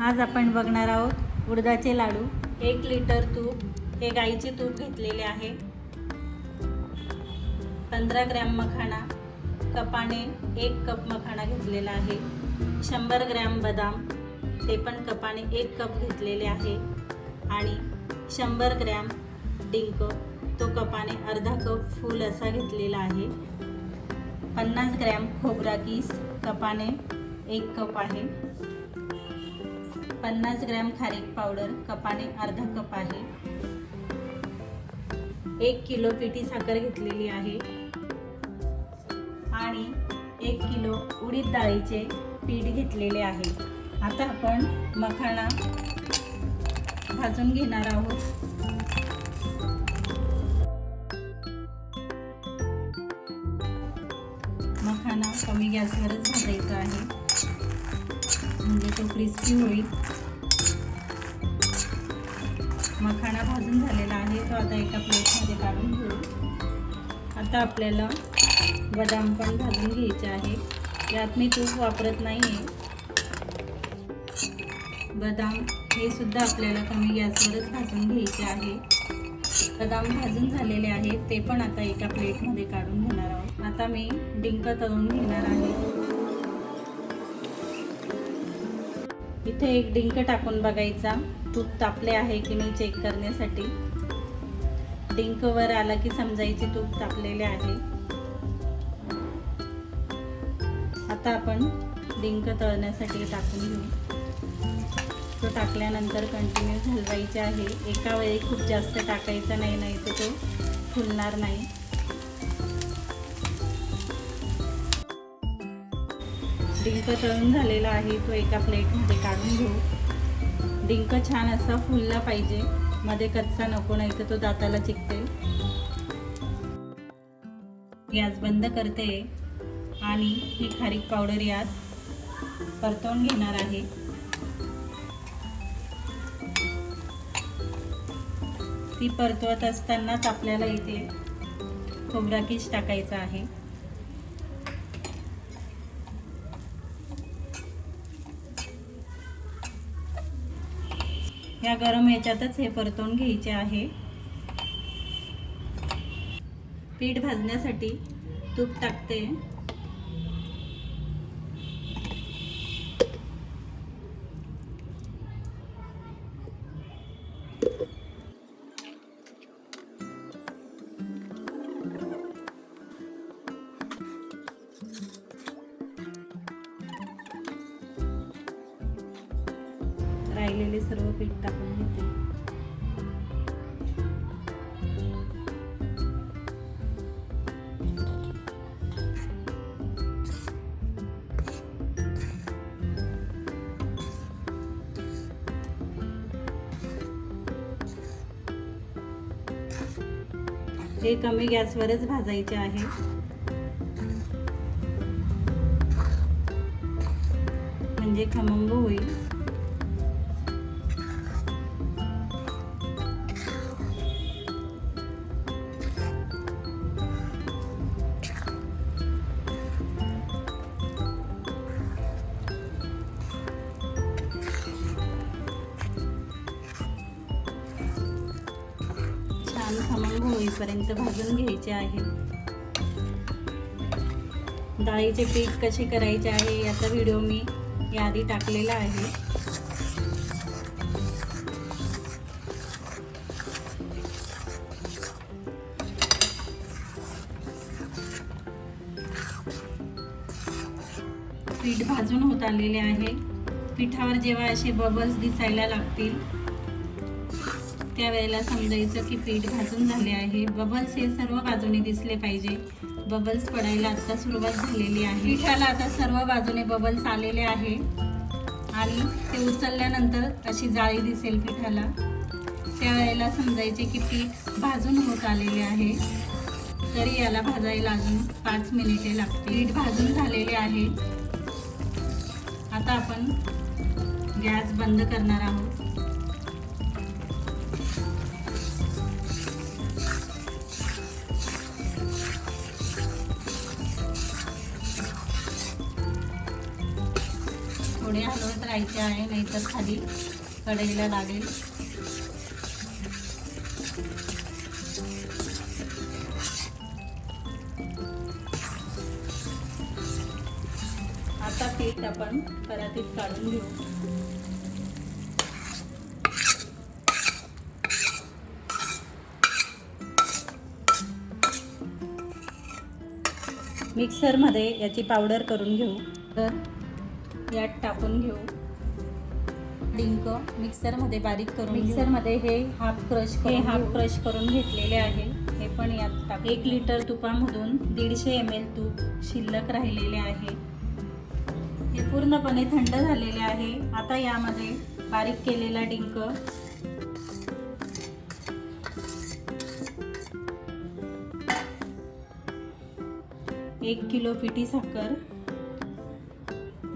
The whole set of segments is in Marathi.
आज आपण बघणार आहोत उडदाचे लाडू. एक लिटर तूप. हे गाईचे तूप घेतलेले आहे. पंधरा ग्रॅम मखाणा. कपाने एक कप मखाणा घेतलेला आहे. शंभर ग्रॅम बदाम. ते पण कपाने एक कप घेतलेले आहे. आणि शंभर ग्रॅम डिंक. तो कपाने अर्धा कप फूल असा घेतलेला आहे. पन्नास ग्रॅम खोबरा किस. कपाने एक कप आहे. पन्नास ग्रॅम खारीक पावडर कपाने अर्धा कप आहे. एक किलो पिठी साखर घेतलेली आहे. आणि एक किलो उडीद डाळीचे पीठ घेतलेले आहे. आता आपण मखाणा भाजून घेणार आहोत. मखाना कमी गॅसवरच भाजायचा आहे. म्हणजे तो क्रिस्पी होईल. मखाणा भाजून झालेला आहे तो आता एका प्लेटमध्ये काढून घेऊ. आता आपल्याला बदाम पण भाजून घ्यायचे आहे. यात मी तूप वापरत नाही आहे बदाम हे सुद्धा आपल्याला कमी गॅसवरच भाजून घ्यायचे आहे. बदाम भाजून झालेले आहेत ते पण आता एका प्लेटमध्ये काढून घेणार आहोत. आता मी डिंक तळून घेणार आहे. इथे एक डिंक टाकून बघायचा. तूप तापले आहे की नाही चेक करण्यासाठी. डिंकवर आला की समजायचे तूप तापलेले आहे. आता आपण डिंक तळण्यासाठी टाकून घेऊ. तो टाकल्यानंतर कंटिन्यू हलवायचे आहे. एका वेळी खूप जास्त टाकायचा नाही नाही तर तो फुलणार नाही. डिंक तळून झालेला आहे तो एका प्लेटमध्ये काढून घेऊ. डिंक छान असा फुलला पाहिजे. मध्ये कच्चा नको नाही तर तो दाताला चिकते. गॅस बंद करते. आणि ही खारीक पावडर यात परतवून घेणार आहे. ती परतवत असतानाच आपल्याला इथे खोबरा किस टाकायचा आहे. या गरम याच्यातच हे परतवून घ्यायचे आहे. पीठ भाजण्यासाठी तूप टाकते. राहिलेले सर्व पीठ टाकून घेते. हे कमी गॅसवरच भाजायचे आहे. म्हणजे खमंग होईल. होईपर्यंत भाजून घ्यायचे आहे. डाळीचे पीठ कसे करायचे आहे याचा व्हिडिओ मी याआधी टाकलेला आहे. पीठ भाजून होत आलेले आहे. पिठावर जेव्हा असे बबल्स दिसायला लागतील त्यावेळेला समजायचं की पीठ भाजून झाले आहे. बबल्स हे सर्व बाजूने दिसले पाहिजे. बबल्स पडायला आता सुरुवात झालेली आहे. पिठाला आता सर्व बाजूने बबल्स आलेले आहे. आणि ते उचलल्यानंतर अशी जाळी दिसेल पिठाला. त्यावेळेला समजायचे की पीठ भाजून होत आलेले आहे. तरी याला भाजायला अजून पाच मिनिटे लागतील. पीठ भाजून झालेले आहे. आता आपण गॅस बंद करणार आहोत. थोडे हलवत राहायचे आहे नाहीतर खाली कढईला लागेल. आता पीठ आपण परातीत काढून घेऊ. मिक्सरमध्ये याची पावडर करून घेऊ. तर यात टाकून घेऊ. डिंक मिक्सरमध्ये बारीक करून मिक्सरमध्ये हे हाफ क्रश हे हाफ क्रश करून घेतलेले आहे. हे पण यात टाक एक लिटर तुपामधून दीडशे एम एल तूप शिल्लक राहिलेले आहे. हे पूर्णपणे थंड झालेले आहे. आता यामध्ये बारीक केलेला डिंक. एक किलो पिठी साखर.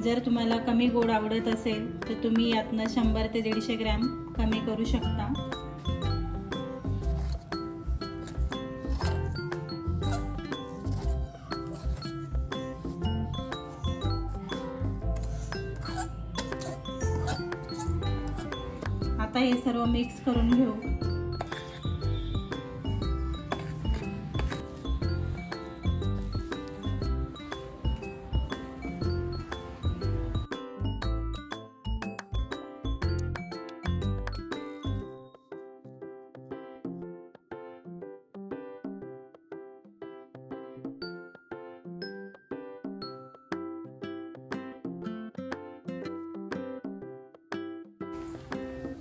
जर तुम्हाला कमी गोड आवडत असेल तर तुम्ही यातनं शंभर ते दीडशे ग्रॅम कमी करू शकता. आता हे सर्व मिक्स करून घेऊ.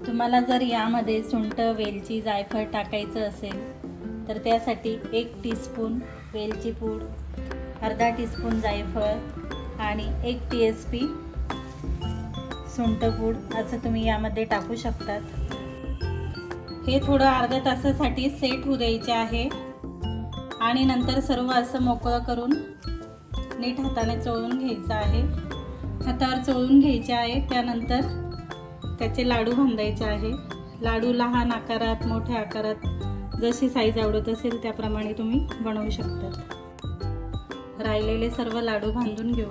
तुम्हाला जर यामध्ये सुंठ वेलची जायफळ टाकायचं असेल तर त्यासाठी एक टीस्पून वेलची पूड अर्धा टीस्पून जायफळ आणि एक टी एस पी सुंठपूड असं तुम्ही यामध्ये टाकू शकतात. हे थोडं अर्ध्या तासासाठी सेट होऊ द्यायचे आहे. आणि नंतर सर्व असं मोकळं करून नीट हाताने चोळून घ्यायचं आहे. हातावर चोळून घ्यायचे आहे. त्यानंतर त्याचे लाडू बांधायचे आहे. लाडू लहान आकारात मोठ्या आकारात जशी साईज आवडत असेल त्याप्रमाणे तुम्ही बनवू शकता. राहिलेले सर्व लाडू बांधून घेऊ.